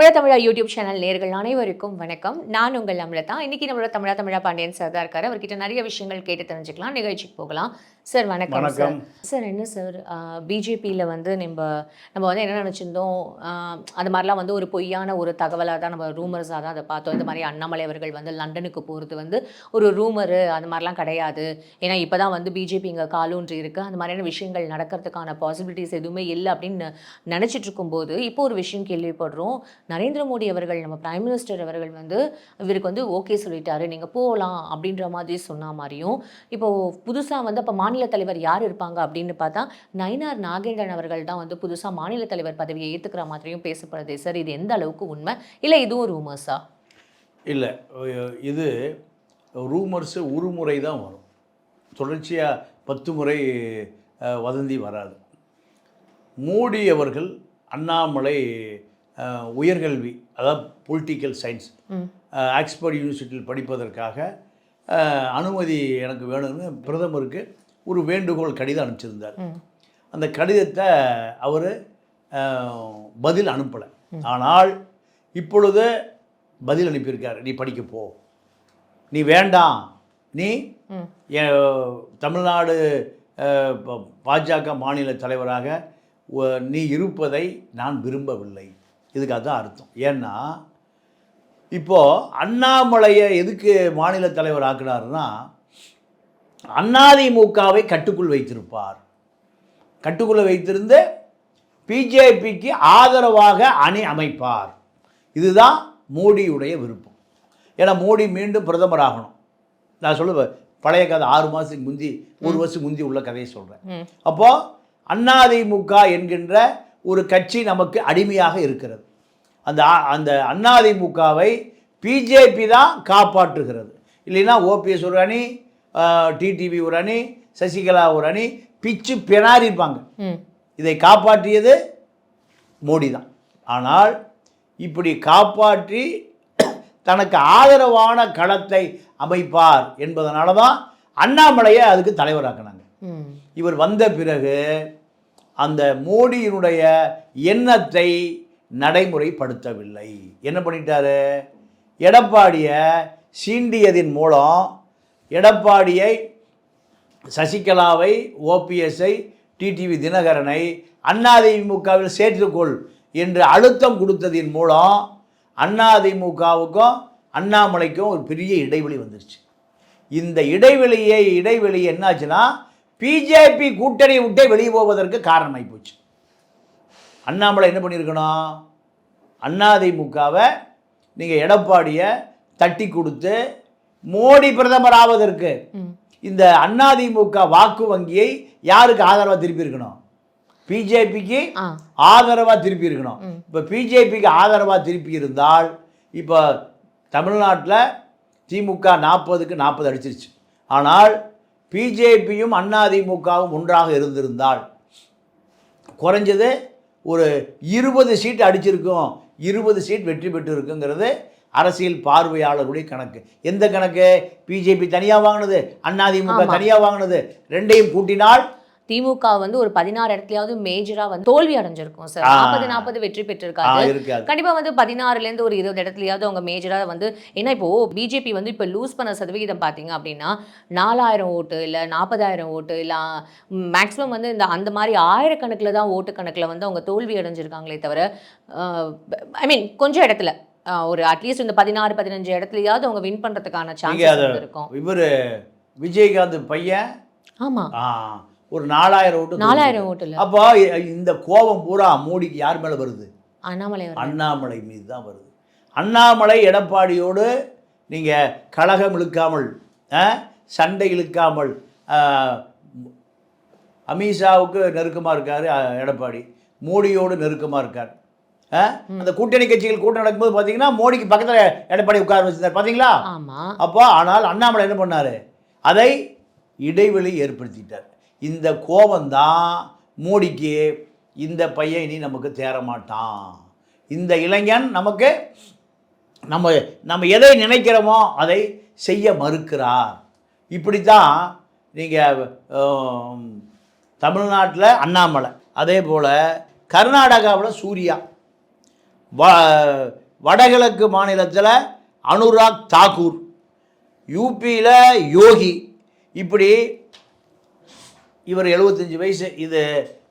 தமிழ தமிழா YouTube channel நேர்கள் அனைவருக்கும் வணக்கம். நான் உங்கள் அமிர்தா. இன்னைக்கு நம்மளோட தமிழா தமிழா பாண்டியன் சார் தான் இருக்காரு. அவர்கிட்ட நிறைய விஷயங்கள் கேட்டு தெரிஞ்சுக்கலாம் நிகழ்ச்சிக்கு போகலாம். சார் வணக்கம் சார் வணக்கம். சார். என்ன சார் பிஜேபியில் வந்து நம்ம நம்ம வந்து என்ன நினச்சிருந்தோம்? அது மாதிரிலாம் வந்து ஒரு பொய்யான ஒரு தகவலாக தான் நம்ம ரூமர்ஸாக தான் அதை பார்த்தோம். இந்த மாதிரி அண்ணாமலை அவர்கள் வந்து லண்டனுக்கு போகிறது வந்து ஒரு ரூமரு அது மாதிரிலாம் கிடையாது. ஏன்னா இப்போ தான் வந்து பிஜேபி இங்கே காலூன்றி இருக்குது அந்த மாதிரியான விஷயங்கள் நடக்கிறதுக்கான பாசிபிலிட்டிஸ் எதுவுமே இல்லை அப்படின்னு நினச்சிட்டு இருக்கும்போது இப்போ ஒரு விஷயம் கேள்விப்படுறோம். நரேந்திர மோடி அவர்கள் நம்ம பிரைம் மினிஸ்டர் அவர்கள் வந்து இவருக்கு வந்து ஓகே சொல்லிட்டாரு. நீங்கள் போகலாம் அப்படின்ற மாதிரி சொன்ன மாதிரியும் இப்போ புதுசாக வந்து அப்போ மாநில தலைவர் யார் இருப்பாங்க அப்படின்னு பார்த்தா நயினார் நாகேந்திரன் அவர்கள் தான் வந்து புதுசாக மாநில தலைவர் பதவியை ஏற்றுக்கிற மாதிரியும் பேசப்படுது. சார் இது எந்த அளவுக்கு உண்மை? இல்லை இதுவும் ரூமர்ஸா? இல்லை இது ரூமர்ஸு ஒரு முறை தான் வரும். தொடர்ச்சியாக பத்து முறை வதந்தி வராது. மோடி அவர்கள் அண்ணாமலை உயர்கல்வி அதாவது பொலிட்டிக்கல் சயின்ஸ் ஆக்ஸ்போர்ட் யூனிவர்சிட்டியில் படிப்பதற்காக அனுமதி எனக்கு வேணும்னு பிரதமருக்கு ஒரு வேண்டுகோள் கடிதம் அனுப்பிச்சிருந்தார். அந்த கடிதத்தை அவர் பதில் அனுப்பலை. ஆனால் இப்பொழுது பதில் அனுப்பியிருக்கார். நீ படிக்க போ. நீ வேண்டாம். நீ தமிழ்நாடு பாஜக மாநில தலைவராக நீ இருப்பதை நான் விரும்பவில்லை. இதுக்கு தான் அர்த்தம். ஏன்னா இப்போது அண்ணாமலையை எதுக்கு மாநில தலைவர் ஆக்குனாருன்னா அதிமுகவை கட்டுக்குள் வைத்திருப்பார். கட்டுக்குள்ள வைத்திருந்து பிஜேபிக்கு ஆதரவாக அணி அமைப்பார். இதுதான் மோடியுடைய விருப்பம். ஏன்னா மோடி மீண்டும் பிரதமர் ஆகணும். நான் சொல்லுவேன் பழைய கதை ஆறு மாதத்துக்கு முந்தி ஒரு வருஷம் முந்தி உள்ள கதையை சொல்கிறேன் அப்போது அதிமுக என்கின்ற ஒரு கட்சி நமக்கு அடிமையாக இருக்கிறது. அந்த அந்த அதிமுகவை பிஜேபி தான் காப்பாற்றுகிறது. இல்லைன்னா ஓபிஎஸ் ஒரு அணி டிடிவி ஒரு அணி சசிகலா ஒரு அணி பிச்சு பிணாரிப்பாங்க ம். இதை காப்பாற்றியது மோடி தான் ஆனால் இப்படி காப்பாற்றி தனக்கு ஆதரவான களத்தை அமைப்பார் என்பதனால தான் அண்ணாமலையை அதுக்கு தலைவராக்குனாங்க. இவர் வந்த பிறகு அந்த மோடியினுடைய எண்ணத்தை நடைமுறைப்படுத்தவில்லை. என்ன பண்ணிட்டாரு? எடப்பாடியை சீண்டியதின் மூலம் எடப்பாடியை சசிகலாவை ஓபிஎஸ்ஐ டிடிவி தினகரனை அதிமுகவில் சேர்த்துக்கொள் என்று அழுத்தம் கொடுத்ததின் மூலம் அதிமுகவுக்கும் அண்ணாமலைக்கும் ஒரு பெரிய இடைவெளி வந்துருச்சு. இந்த இடைவெளியை இடைவெளி என்னாச்சுன்னா பிஜேபி கூட்டணி விட்டே வெளியே போவதற்கு காரணமாகி போச்சு. அண்ணாமலை என்ன பண்ணியிருக்கணும் அதிமுகவை நீங்கள் எடப்பாடியை தட்டி கொடுத்து மோடி பிரதமர் ஆவதற்கு இந்த அதிமுக வாக்கு வங்கியை யாருக்கு ஆதரவாக திருப்பி இருக்கணும்? பிஜேபிக்கு ஆதரவாக திருப்பி இருக்கணும். இப்போ பிஜேபிக்கு ஆதரவாக திருப்பி இருந்தால் இப்போ தமிழ்நாட்டில் திமுக நாற்பதுக்கு நாற்பது அடிச்சிருச்சு. ஆனால் பிஜேபியும் அதிமுகவும் ஒன்றாக இருந்திருந்தால் குறைஞ்சது ஒரு இருபது சீட் அடிச்சிருக்கும். இருபது சீட் வெற்றி பெற்று இருக்குங்கிறது அரசியல் பார்வையாளர்களுடைய கணக்கு. எந்த கணக்கு? பிஜேபி தனியாக வாங்கினது அதிமுக. தனியாக வாங்கினது ரெண்டையும் கூட்டினால்? திமுக வந்து ஒரு பதினாறு இடத்துலயாவது மேஜரா வந்து தோல்வி அடைஞ்சிருக்கும் சார். நாற்பது நாற்பது வெற்றி பெற்றிருக்காரு கண்டிப்பா வந்து பதினாறுல இருந்து ஒரு இருபது இடத்துலயாவது அவங்க மேஜரா வந்து ஏன்னா இப்போ பிஜேபி வந்து இப்போ லூஸ் பண்ண சதவிகிதம் பாத்தீங்க அப்படின்னா நாலாயிரம் ஓட்டு இல்ல நாற்பதாயிரம் ஓட்டு இல்ல மேக்ஸிமம் வந்து இந்த அந்த மாதிரி ஆயிரக்கணக்கில் தான் ஓட்டு கணக்குல வந்து அவங்க தோல்வி அடைஞ்சிருக்காங்களே தவிர ஐ மீன் கொஞ்சம் இடத்துல. ஒரு அட்லீஸ்ட் இந்த பதினாறு பதினஞ்சு இடத்துலயாவது அவங்க வின் பண்றதுக்கான வந்து இருக்கும். இவர் விஜயகாந்த் பையன்? ஆமா. ஒரு நாலாயிரம் ஓட்டு நாலாயிரம் ஓட்டு அப்போ இந்த கோபம் பூரா மோடிக்கு யார் மேலே வருது? அண்ணாமலை. அண்ணாமலை மீது தான் வருது. அண்ணாமலை எடப்பாடியோடு நீங்கள் கழகம் இழுக்காமல் சண்டை இழுக்காமல் அமித்ஷாவுக்கு நெருக்கமாக இருக்கார் எடப்பாடி. மோடியோடு நெருக்கமாக இருக்கார்? அந்த கூட்டணி கட்சிகள் கூட்டம் நடக்கும்போது பார்த்தீங்கன்னா மோடிக்கு பக்கத்தில் எடப்பாடி உட்கார வச்சிருந்தார். பார்த்தீங்களா அப்போ ஆனால் அண்ணாமலை என்ன பண்ணார்? அதை இடைவெளி ஏற்படுத்திட்டார். இந்த கோபம்தான் மோடிக்கு இந்த பையன் இனி நமக்கு தேர மாட்டான் இந்த இளைஞன் நமக்கு நம்ம நம்ம எதை நினைக்கிறோமோ அதை செய்ய மறுக்கிறார். இப்படித்தான் நீங்கள் தமிழ்நாட்டில் அண்ணாமலை அதே போல் கர்நாடகாவில் சூர்யா. வ வடகிழக்கு மாநிலத்தில் அனுராக் தாக்கூர் யூபியில் யோகி. இப்படி இவர் 75 வயசு இது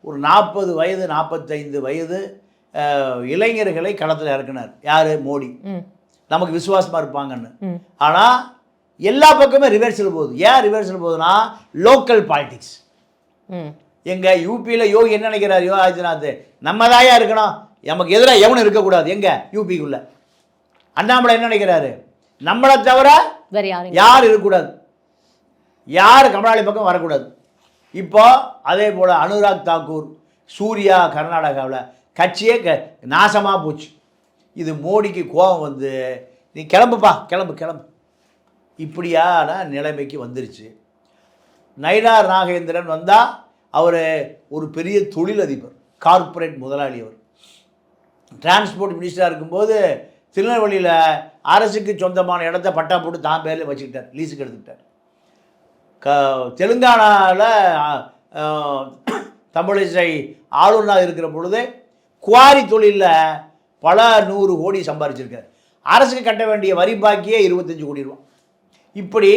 ஒரு நாற்பது வயது நாற்பத்தைந்து வயது இளைஞர்களை களத்தில் இறக்குனார். யார்? மோடி. நமக்கு விசுவாசமாக இருப்பாங்கன்னு. ஆனால் எல்லா பக்கமே ரிவர்ஸில் போகுது. ஏன் ரிவர்ஸில் போகுதுன்னா லோக்கல் பாலிடிக்ஸ் ம். எங்க யூபியில் யோகி என்ன நினைக்கிறார் யோகி ஆதித்யநாத்? நம்ம தாயா இருக்கணும். நமக்கு எதிராக எவனும் இருக்கக்கூடாது. எங்க? யூபிக்குள்ள. அண்ணாமலை என்ன நினைக்கிறாரு? நம்மளை தவிர யார் இருக்கக்கூடாது. யார் கமலாளி பக்கம் வரக்கூடாது. இப்போ அதே போல் அனுராக் தாக்கூர் சூர்யா கர்நாடகாவில் கட்சியே க நாசமாக போச்சு. இது மோடிக்கு கோபம் வந்து நீ கிளம்புப்பா கிளம்பு கிளம்பு. இப்படியான நிலைமைக்கு வந்துருச்சு. நயினார் நாகேந்திரன் வந்தால் அவர் ஒரு பெரிய தொழிலதிபர் கார்ப்பரேட் முதலாளி அவர். டிரான்ஸ்போர்ட் மினிஸ்டராக இருக்கும்போது திருநெல்வேலியில் அரசுக்கு சொந்தமான இடத்த பட்டா போட்டு தான் பேரில் வச்சுக்கிட்டார் லீஸுக்கு எடுத்துக்கிட்டார். க தெலுங்கானாவில் தமிழிசை ஆளுநராக இருக்கிற பொழுது குவாரி தொழிலில் பல நூறு கோடி சம்பாரிச்சிருக்கார். அரசுக்கு கட்ட வேண்டிய வரி பாக்கியே இருபத்தஞ்சு கோடி ரூபா இப்படி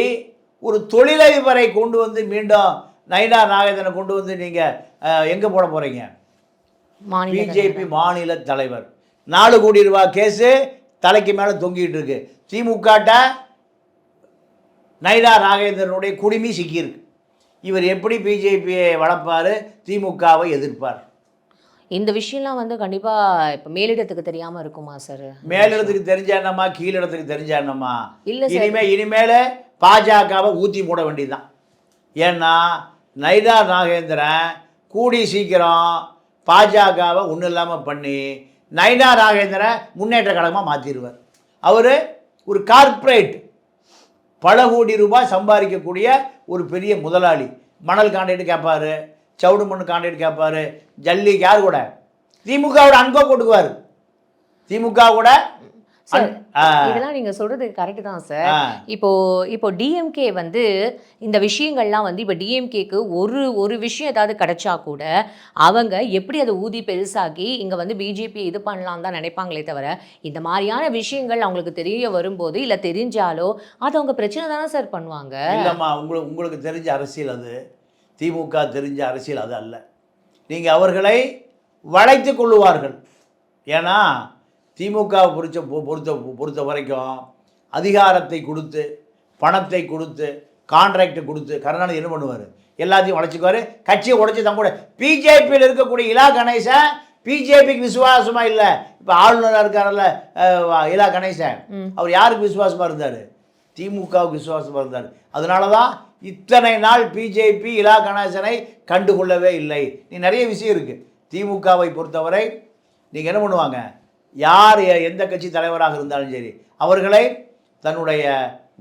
ஒரு தொழிலதிபரை கொண்டு வந்து மீண்டும் நயினா நாகேந்திரனை கொண்டு வந்து நீங்கள் எங்கே போட போகிறீங்க பிஜேபி மாநில தலைவர். நாலு கோடி ரூபாய் கேஸு தலைக்கு மேலே தொங்கிட்டு இருக்கு. திமுகட்ட நயினா நாகேந்திரனுடைய குடிமி சிக்கியிருக்கு. இவர் எப்படி பிஜேபியை வளர்ப்பார்? திமுகவை எதிர்ப்பார். இந்த விஷயம்லாம் வந்து கண்டிப்பா இப்ப மேலிடத்துக்கு தெரியாம இருக்குமா சார் மேலிடத்துக்கு தெரிஞ்சா என்னம்மா? கீழிடத்துக்கு தெரிஞ்சா என்னம்மா? இல்ல சார் இனிமே இனிமேல் பாஜகவை ஊற்றி மூட வேண்டியதுதான். ஏன்னா நைனா நாகேந்திரன் கூடி சீக்கிரம் பாஜகவை ஒன்றும் இல்லாமல் பண்ணி நயனா ராகேந்திர முன்னேற்ற கழகமாக மாற்றிடுவார் அவர் ஒரு கார்ப்பரேட் பல கோடி ரூபாய் சம்பாதிக்கக்கூடிய ஒரு பெரிய முதலாளி. மணல் கான்ட்ராக்ட் கேட்பாரு சவுடு மண் கான்ட்ராக்ட் கேட்பாரு ஜல்லி யார் கூட? திமுகவோட அன்பை கொடுக்குவார் திமுக கூட இதெல்லாம் நீங்க சொல்றது கரெக்ட் தான் சார். இப்போ இப்போ டிஎம்கே வந்து இந்த விஷயங்கள்லாம் வந்து இப்போ டிஎம்கேக்கு ஒரு ஒரு விஷயம் ஏதாவது கிடைச்சா கூட அவங்க எப்படி அதை ஊதி பெருசாக்கி இங்க வந்து பிஜேபி இது பண்ணலாம் தான் நினைப்பாங்களே தவிர இந்த மாதிரியான விஷயங்கள் அவங்களுக்கு தெரிய வரும்போது இல்ல தெரிஞ்சாலோ அது அவங்க பிரச்சனை தானே சார் பண்ணுவாங்க. இல்லைம்மா உங்களுக்கு உங்களுக்கு தெரிஞ்ச அரசியல் அது. திமுக தெரிஞ்ச அரசியல் அது அல்ல. நீங்கள் அவர்களை வளைத்து கொள்ளுவார்கள். ஏன்னா திமுகவை பொறுத்த பொறுத்த பொறுத்த வரைக்கும் அதிகாரத்தை கொடுத்து பணத்தை கொடுத்து கான்ட்ராக்டை கொடுத்து கருணாநிதி என்ன பண்ணுவார்? எல்லாத்தையும் உடைச்சிக்குவார் கட்சியை உடைச்சி தம் கூட. பிஜேபியில் இருக்கக்கூடிய இலா கணேசன் பிஜேபிக்கு விசுவாசமாக இல்லை. இப்போ ஆளுநராக இருக்கார்ல அஹ், இலா கணேசன். அவர் யாருக்கு விசுவாசமாக இருந்தார்? திமுகவுக்கு விசுவாசமாக இருந்தார். அதனால தான் இத்தனை நாள் பிஜேபி இலா கணேசனை கண்டுகொள்ளவே இல்லை. நீ நிறைய விஷயம் இருக்குது திமுகவை பொறுத்தவரை நீங்கள் என்ன பண்ணுவாங்க? யார் எந்த கட்சி தலைவராக இருந்தாலும் சரி அவர்களை தன்னுடைய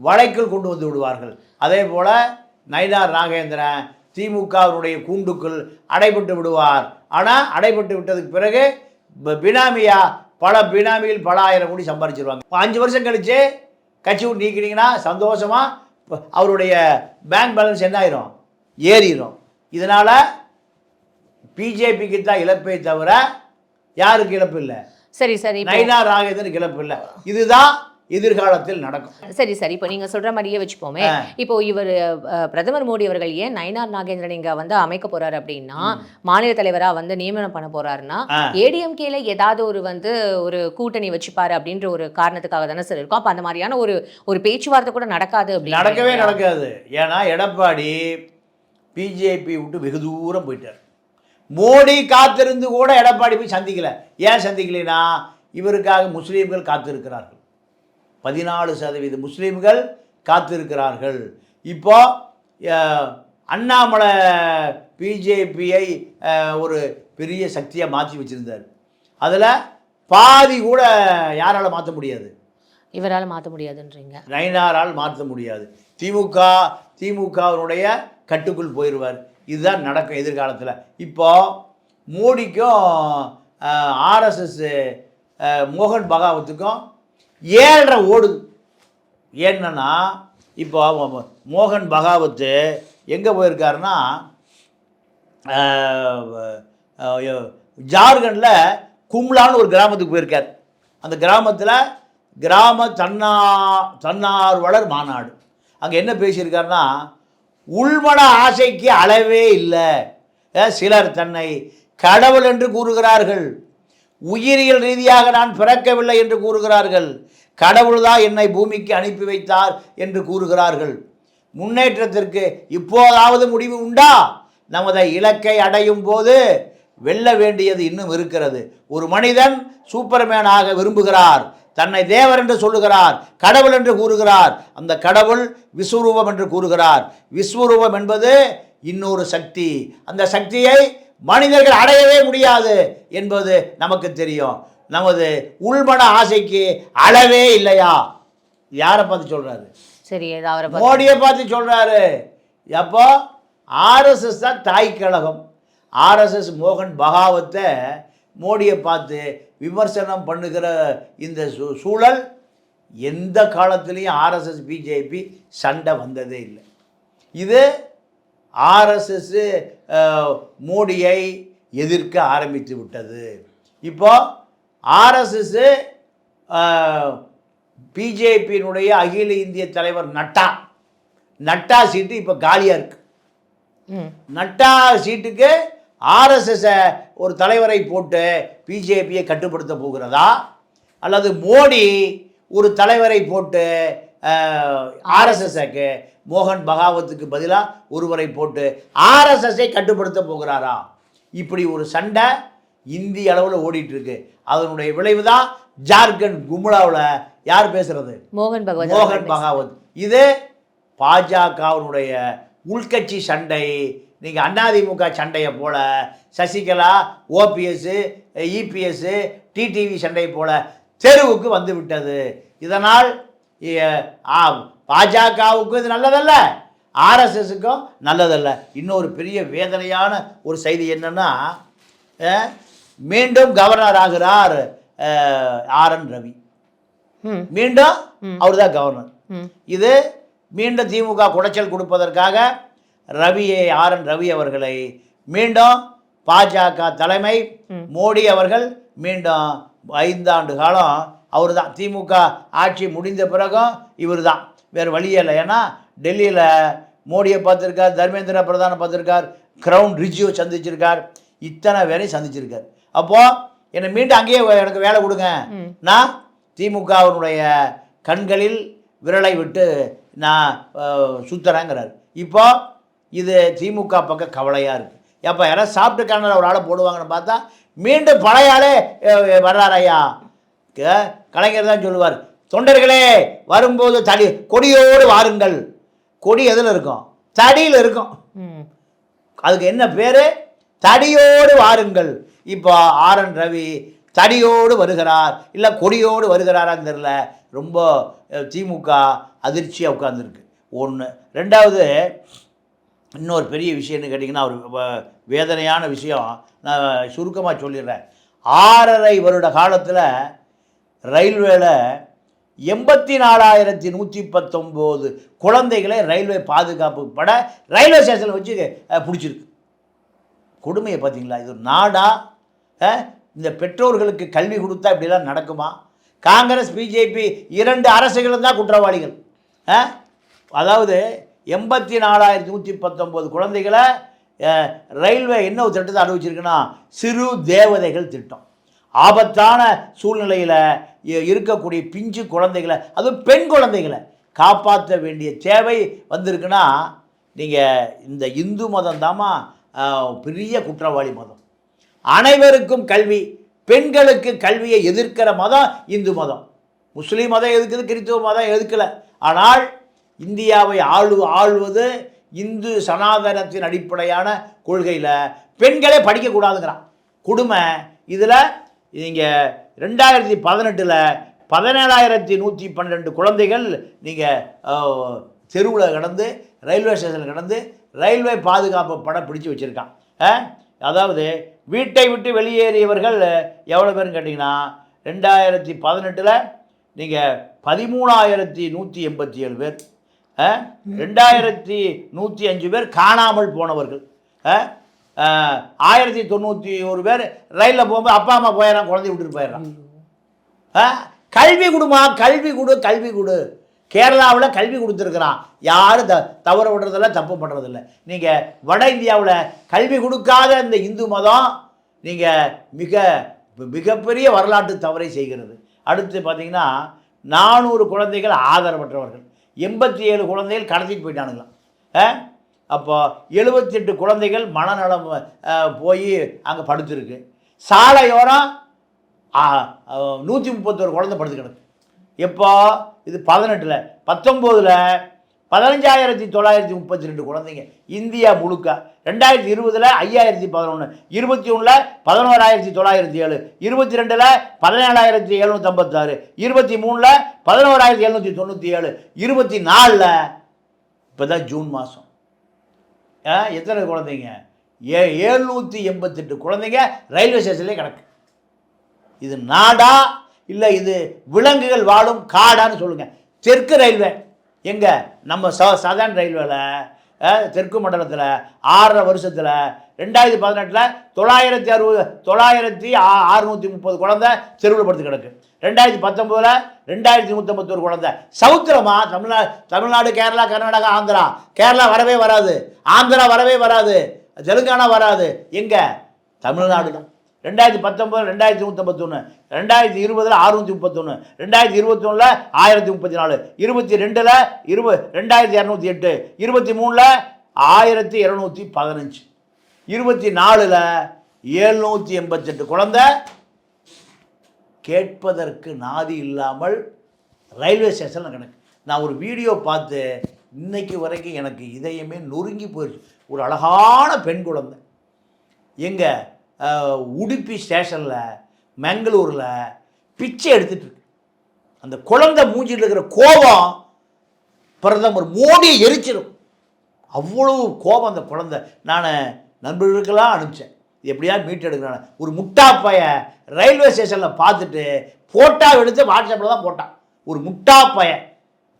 வலைக்குள் கொண்டு வந்து விடுவார்கள். அதே போல் நயினார் நாகேந்திரன் திமுகவினுடைய கூண்டுக்குள் அடைபட்டு விடுவார். ஆனால் அடைபட்டு விட்டதுக்கு பிறகு பினாமியா பல பினாமியில் பல ஆயிரம் கோடி சம்பாரிச்சிருவாங்க. அஞ்சு வருஷம் கழித்து கட்சி விட்டு நீக்கினீங்கன்னா சந்தோஷமாக அவருடைய பேங்க் பேலன்ஸ் என்ன ஆயிரும்? ஏறிடும் இதனால் பிஜேபிக்கு தான் இழப்பே தவிர யாருக்கு இழப்பு இல்லை? சரி சரி ராகேந்திரனுக்கு இழப்பு இல்லை. இதுதான் எதிர்காலத்தில் நடக்கும். சரி சரி இப்போ நீங்க சொல்ற மாதிரியே வச்சுப்போமே. இப்போ இவர் பிரதமர் மோடி அவர்கள் ஏன் நயினார் நாகேந்திரன் இங்க வந்து அமைக்க போறாரு அப்படின்னா மாநில தலைவரா வந்து நியமனம் பண்ண போறாருன்னா ஆ. ஏடிஎம்கேல ஏதாவது ஒரு வந்து ஒரு கூட்டணி வச்சுப்பாரு அப்படின்ற ஒரு காரணத்துக்காக தானே சார் இருக்கும். அப்ப அந்த மாதிரியான ஒரு ஒரு பேச்சுவார்த்தை கூட நடக்காது அப்படின்னு நடக்கவே நடக்காது. ஏன்னா எடப்பாடி பிஜேபி விட்டு வெகு தூரம் போயிட்டார். மோடி காத்திருந்து கூட எடப்பாடி போய் சந்திக்கல. ஏன் சந்திக்கலைன்னா இவருக்காக முஸ்லீம்கள் காத்திருக்கிறார்கள். பதினாலு சதவீத முஸ்லீம்கள் காத்திருக்கிறார்கள். இப்போ அண்ணாமலை பிஜேபியை ஒரு பெரிய சக்தியாக மாற்றி வச்சிருந்தார். அதில் பாதி கூட யாரால மாற்ற முடியாது? இவரால மாத்த முடியாதுன்றீங்க. நயினாரால் மாற்ற முடியாது. திமுக திமுகவினுடைய கட்டுக்குள் போயிடுவார் இதுதான் நடக்கும் எதிர்காலத்தில். இப்போது மோடிக்கும் ஆர்எஸ்எஸ் மோகன் பகாவத்துக்கும் ஏழரை ஓடுது என்னன்னா இப்போ மோகன் பகாவத்து எங்கே போயிருக்காருன்னா ஜார்க்கண்டில் கும்லான்னு ஒரு கிராமத்துக்கு போயிருக்கார். அந்த கிராமத்தில் கிராம தன்னா தன்னார்வலர் மாநாடு. அங்கே என்ன பேசியிருக்காருன்னா உள்மன ஆசைக்கு அளவே இல்லை. சிலர் தன்னை கடவுள் என்று கூறுகிறார்கள். உயிரியல் ரீதியாக நான் பிறக்கவில்லை என்று கூறுகிறார்கள். கடவுள்தான் என்னை பூமிக்கு அனுப்பி வைத்தார் என்று கூறுகிறார்கள். முன்னேற்றத்திற்கு இப்போதாவது முடிவு உண்டா? நமது இலக்கை அடையும் போது வெல்ல வேண்டியது இன்னும் இருக்கிறது. ஒரு மனிதன் சூப்பர்மேனாக விரும்புகிறார். தன்னை தேவர் என்று சொல்லுகிறார் கடவுள் என்று கூறுகிறார். அந்த கடவுள் விஸ்வரூபம் என்று கூறுகிறார். விஸ்வரூபம் என்பது இன்னொரு சக்தி. அந்த சக்தியை மனிதர்கள் அடையவே முடியாது என்பது நமக்கு தெரியும். நமது உள்மன ஆசைக்கு அளவே இல்லையா? யாரை பார்த்து சொல்றாரு? சரி மோடியை பார்த்து சொல்றாரு. அப்போ ஆர்எஸ்எஸ் தான் தாய் கழகம் ஆர்எஸ்எஸ் மோகன் பகாவத்தை மோடியை பார்த்து விமர்சனம் பண்ணுகிற இந்த சூ- சூழல் எந்த காலத்துலேயும் ஆர்எஸ்எஸ் பிஜேபி சண்டை வந்ததே இல்லை. இது ஆர்எஸ்எஸ் மோடியை எதிர்க்க ஆரம்பித்து விட்டது. இப்போ ஆர்எஸ்எஸ் பிஜேபியினுடைய அகில இந்திய தலைவர் நட்டா. நட்டா சீட்டு இப்போ காலியாக இருக்கு. ம். நட்டா சீட்டுக்கு ஆர்எஸ்எஸ் ஒரு தலைவரை போட்டு பிஜேபியை கட்டுப்படுத்த போகிறதா? அல்லது மோடி ஒரு தலைவரை போட்டு ஆர்எஸ்எஸ்க்கு மோகன் பகாவத்துக்கு பதிலாக ஒருவரை போட்டு ஆர்எஸ்எஸ்ஸை கட்டுப்படுத்த போகிறாரா? இப்படி ஒரு சண்டை இந்திய அளவில் ஓடிட்டு இருக்கு. அதனுடைய விளைவு தான் ஜார்க்கண்ட் கும்லாவில் யார் பேசுறது? மோகன் பகவத். மோகன் பகாவத். இது பாஜகவினுடைய உள்கட்சி சண்டை நீங்கள் அதிமுக சண்டையை போல சசிகலா ஓபிஎஸ் இபிஎஸ் டிடிவி சண்டை போல தெருவுக்கு வந்து விட்டது. இதனால் பாஜகவுக்கும் இது நல்லதல்ல ஆர்எஸ்எஸ்க்கும் நல்லதல்ல. இன்னொரு பெரிய வேதனையான ஒரு செய்தி என்னன்னா மீண்டும் கவர்னர் ஆகிறார் ஆர் என் ரவி. மீண்டும் அவர் தான் கவர்னர். இது மீண்டும் திமுக குடைச்சல் கொடுப்பதற்காக ரவியை ஆர் என் ரவி அவர்களை மீண்டும் பாஜக தலைமை மோடி அவர்கள் மீண்டும் ஐந்தாண்டு காலம் அவர் தான் திமுக ஆட்சி முடிந்த பிறகும் இவர் தான் வேறு வழியே இல்லை. ஏன்னா டெல்லியில் மோடியை பார்த்துருக்கார் தர்மேந்திர பிரதானை பார்த்துருக்கார் கிரவுன் ரிஜியோ சந்திச்சிருக்கார். இத்தனை பேரையும் சந்திச்சிருக்கார். அப்போது என்னை மீண்டும் அங்கேயே எனக்கு வேலை கொடுங்க. நான் திமுகவினுடைய கண்களில் விரலை விட்டு நான் சுத்துறேங்கிறார். இப்போ இது திமுக பக்கம் கவலையாக இருக்குது எப்போ யாராவது சாப்பிட்டு கண்ணில் ஒரு ஆளை போடுவாங்கன்னு பார்த்தா மீண்டும் பழைய ஆளே வர்றார் ஐயா. கலைஞர் தான் சொல்லுவார் தொண்டர்களே வரும்போது தடி கொடியோடு வாருங்கள். கொடி எதில் இருக்கும்? தடியில் இருக்கும். அதுக்கு என்ன பேர்? தடியோடு வாருங்கள். இப்போ ஆர் என் ரவி தடியோடு வருகிறார் இல்லை கொடியோடு வருகிறாரான்னு தெரில ரொம்ப திமுக அதிர்ச்சியாக உட்காந்துருக்கு ஒன்று ரெண்டாவது இன்னொரு பெரிய விஷயம்னு கேட்டிங்கன்னா ஒரு வேதனையான விஷயம். நான் சுருக்கமாக சொல்லிடுறேன். ஆறரை வருட காலத்தில் ரயில்வேல எண்பத்தி நாலாயிரத்தி நூற்றி பத்தொம்போது குழந்தைகளை ரயில்வே பாதுகாப்பு பட ரயில்வே ஸ்டேஷனில் வச்சு பிடிச்சிருக்கு. கொடுமையை பார்த்தீங்களா? இது ஒரு நாடா இந்த பெற்றோர்களுக்கு கல்வி கொடுத்தா இப்படிலாம் நடக்குமா? காங்கிரஸ் பிஜேபி இரண்டு அரசுகளும் தான் குற்றவாளிகள். அதாவது எண்பத்தி நாலாயிரத்தி நூற்றி பத்தொம்போது குழந்தைகளை ரயில்வே என்ன ஒரு திட்டத்தை அறிவிச்சிருக்குன்னா சிறு தேவதைகள் திட்டம். ஆபத்தான சூழ்நிலையில் இருக்கக்கூடிய பிஞ்சு குழந்தைகளை அதுவும் பெண் குழந்தைகளை காப்பாற்ற வேண்டிய தேவை வந்திருக்குன்னா நீங்கள் இந்த இந்து மதம் தாமா பெரிய குற்றவாளி மதம். அனைவருக்கும் கல்வி பெண்களுக்கு கல்வியை எதிர்க்கிற மதம் இந்து மதம். முஸ்லீம் மதம் எதுக்குது கிறித்துவ மதம் எதுக்கலை? ஆனால் இந்தியாவை ஆளு ஆள்வது இந்து சனாதனத்தின் அடிப்படையான கொள்கையில் பெண்களே படிக்கக்கூடாதுங்கிறான். கொடுமை. இதில் நீங்கள் ரெண்டாயிரத்தி பதினெட்டில் பதினேழாயிரத்தி நூற்றி பன்னெண்டு குழந்தைகள் நீங்கள் தெருவில் கடந்து ரயில்வே ஸ்டேஷனில் கடந்து ரயில்வே பாதுகாப்பு படம் பிடிச்சி வச்சுருக்கான். அதாவது வீட்டை விட்டு வெளியேறியவர்கள் எவ்வளோ பேர்னு கேட்டிங்கன்னா ரெண்டாயிரத்தி பதினெட்டில் நீங்கள் பதிமூணாயிரத்தி நூற்றி எண்பத்தி ஏழு பேர். ரெண்டாயிரத்தி நூற்றி அஞ்சு பேர் காணாமல் போனவர்கள். ஆயிரத்தி தொண்ணூற்றி ஒரு பேர் ரயிலில் போகும்போது அப்பா அம்மா போயிடறான் குழந்தைய விட்டுட்டு போயிடறான் ஆ? கல்வி கொடுமா கல்வி கொடு கல்வி கொடு. கேரளாவில் கல்வி கொடுத்துருக்குறான். யாரும் த தவற விடுறதில்ல தப்பு பண்ணுறதில்ல நீங்கள் வட இந்தியாவில் கல்வி கொடுக்காத இந்த இந்து மதம் நீங்கள் மிக மிகப்பெரிய வரலாற்று தவறை செய்கிறது. அடுத்து பார்த்தீங்கன்னா நானூறு குழந்தைகள் ஆதரவற்றவர்கள். எண்பத்தி ஏழு குழந்தைகள் கடத்திட்டு போயிட்டானுங்களாம். ஆ? அப்போ எழுபத்தெட்டு குழந்தைகள் மனநலம் போய் அங்கே படுத்துருக்கு. சாலையோரம் நூற்றி முப்பத்தோரு குழந்தை படுத்து கிடக்கு எப்போ இது பதினெட்டில் பத்தொம்போதில் பதினஞ்சாயிரத்தி தொள்ளாயிரத்தி முப்பத்தி ரெண்டு குழந்தைங்க. இந்தியா முழுக்க ரெண்டாயிரத்தி இருபதில் ஐயாயிரத்தி பதினொன்று இருபத்தி ஒன்றில் பதினோராயிரத்தி தொள்ளாயிரத்தி ஏழு இருபத்தி ரெண்டில் பதினேழாயிரத்தி எழுநூற்றம்பத்தாறு இருபத்தி மூணில் பதினோராயிரத்தி எழுநூற்றி தொண்ணூற்றி ஏழு இருபத்தி நாலில் இப்போ தான் ஜூன் மாதம் எத்தனை குழந்தைங்க? ஏ ஏழ்நூற்றி எண்பத்தெட்டு குழந்தைங்க ரயில்வே ஸ்டேஷன்லேயே கிடக்கு. இது நாடா இல்லை இது விலங்குகள் வாழும் காடான்னு சொல்லுங்கள் தெற்கு ரயில்வே. எங்கே? நம்ம ச சதர்ன் ரயில்வேல தெற்கு மண்டலத்தில் ஆறரை வருஷத்தில் ரெண்டாயிரத்தி பதினெட்டில் தொள்ளாயிரத்தி அறுபது தொள்ளாயிரத்தி ஆ- அறுநூற்றி முப்பது குழந்தை தெருவில் படுத்து கிடக்கு. ரெண்டாயிரத்தி பத்தொம்போதில் ரெண்டாயிரத்தி நூற்றம்பத்தோரு குழந்தை. சவுத்திரமா தமிழ்நாடு தமிழ்நாடு கேரளா கர்நாடகா ஆந்திரா. கேரளா வரவே வராது. ஆந்திரா வரவே வராது. தெலுங்கானா வராது. எங்கே? தமிழ்நாடு தான் ரெண்டாயிரத்தி பத்தொம்பது ரெண்டாயிரத்தி நூற்றம்பத்தொன்று ரெண்டாயிரத்தி இருபதில் அறுநூற்றி முப்பத்தொன்று ரெண்டாயிரத்தி இருபத்தொன்னில் ஆயிரத்தி முப்பத்தி நாலு இருபத்தி ரெண்டில் இருபது ரெண்டாயிரத்தி இரநூத்தி எட்டு இருபத்தி மூணில் ஆயிரத்தி இரநூத்தி பதினஞ்சு இருபத்தி நாலில் ஏழ்நூற்றி எண்பத்தெட்டு குழந்த கேட்பதற்கு நாதி இல்லாமல் ரயில்வே ஸ்டேஷனில் கிடக்கு. நான் ஒரு வீடியோ பார்த்து இன்னைக்கு வரைக்கும் எனக்கு இதயமே நொறுங்கி போயிடுச்சு. ஒரு அழகான பெண் குழந்தை. எங்கள் உடுப்பி ஸ்டேஷனில் மங்களூரில் பிச்சை எடுத்துட்டு இருக்கு. அந்த குழந்தை மூஞ்சிட்டு இருக்கிற கோபம் பிரதமர் மோடியை எரிச்சிடும் அவ்வளவு கோபம் அந்த குழந்தை. நான் நண்பர்களுக்கெல்லாம் அனுப்பிச்சேன். எப்படியா மீட் எடுக்கிறான் ஒரு முட்டா ரயில்வே ஸ்டேஷனில் பார்த்துட்டு ஃபோட்டோ எடுத்து வாட்ஸ்அப்பில் தான் போட்டான். ஒரு முட்டா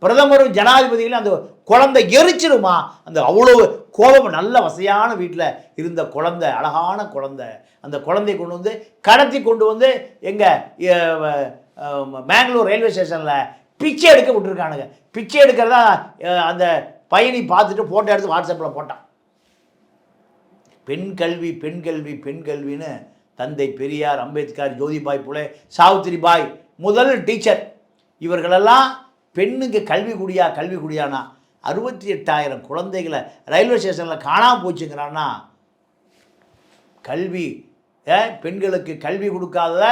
பிரதமரும் ஜனாதிபதிகளும் அந்த குழந்தை எரிச்சிருமா? அந்த அவ்வளோ கோபம் நல்ல வசையான வீட்டில் இருந்த குழந்தை அழகான குழந்தை. அந்த குழந்தையை கொண்டு வந்து கடத்தி கொண்டு வந்து எங்கள் மேங்களூர் ரயில்வே ஸ்டேஷனில் பிச்சை எடுக்க விட்டுருக்கானுங்க. பிச்சை எடுக்கிறதா அந்த பயணி பார்த்துட்டு ஃபோட்டோ எடுத்து வாட்ஸ்அப்பில் போட்டான். பெண் கல்வி பெண் கல்வி பெண் கல்வின்னு தந்தை பெரியார் அம்பேத்கர் ஜோதிபாய் புலே சாவித்திரிபாய் முதல் டீச்சர். இவர்களெல்லாம் பெண்ணுக்கு கல்வி குடியா கல்வி குடியானா? அறுபத்தி எட்டாயிரம் குழந்தைகளை ரயில்வே ஸ்டேஷனில் காணாமல் போச்சுங்கிறான்னா கல்வி பெண்களுக்கு கல்வி கொடுக்காத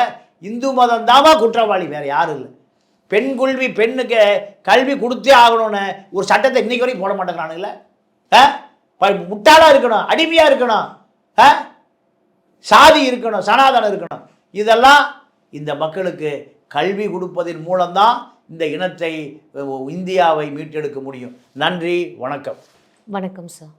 இந்து மதம் தாமா குற்றவாளி வேறு யாரும் இல்லை பெண் கல்வி பெண்ணுக்கு கல்வி கொடுத்தே ஆகணும்னு ஒரு சட்டத்தை இன்னைக்கு வரைக்கும் போட மாட்டேங்கிறானுங்களே ஆ? இருக்கணும் அடிமையாக இருக்கணும் ஆ? சாதி இருக்கணும் சனாதனம் இருக்கணும் இதெல்லாம் இந்த மக்களுக்கு கல்வி கொடுப்பதன் மூலம்தான் இந்த இனத்தை இந்தியாவை மீட்டெடுக்க முடியும். நன்றி வணக்கம். வணக்கம் சார்.